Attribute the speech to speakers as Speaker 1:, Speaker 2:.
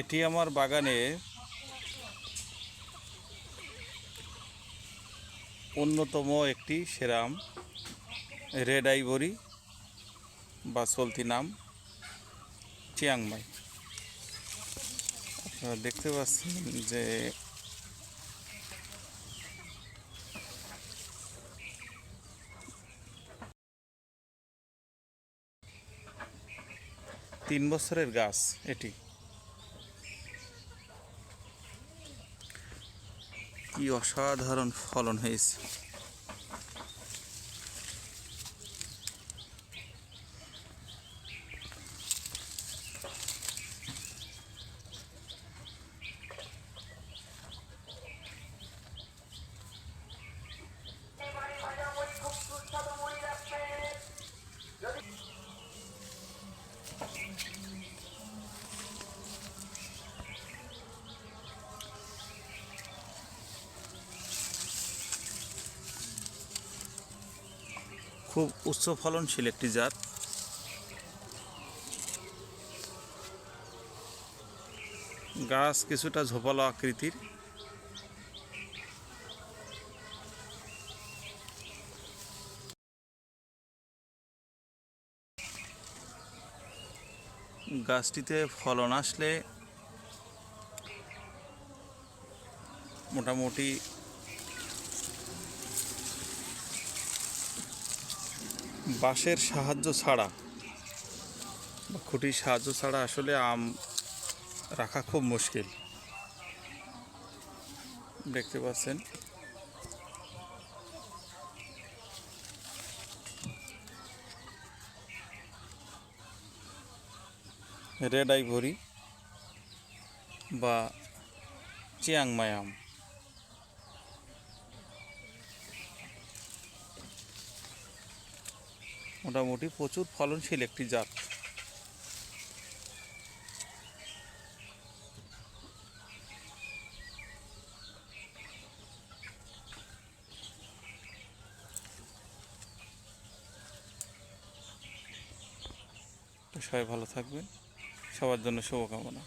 Speaker 1: এটি আমার বাগানে অন্যতম একটি সেরাম রেড আইভরি বা চলতি নাম চিয়াংমাই আপনারা দেখতে পাচ্ছেন যে তিন বছরের গাছ এটি। কি অসাধারণ ফলন হয়েছে। খুব উচ্চ ফলনশীল একটি জাত। গাছ কিছুটা ঝোপালো আকৃতির। গাছটিতে ফলন আসলে মোটামুটি বাঁশের সাহায্য ছাড়া বা খুঁটির সাহায্য ছাড়া আসলে আম রাখা খুব মুশকিল। দেখতে পাচ্ছেন? রেড আইভরি বা চিয়াংমাই আম মোটামুটি প্রচুর ফলনশীল একটি জাত। সবাই ভালো থাকবেন। সবার জন্য শুভকামনা।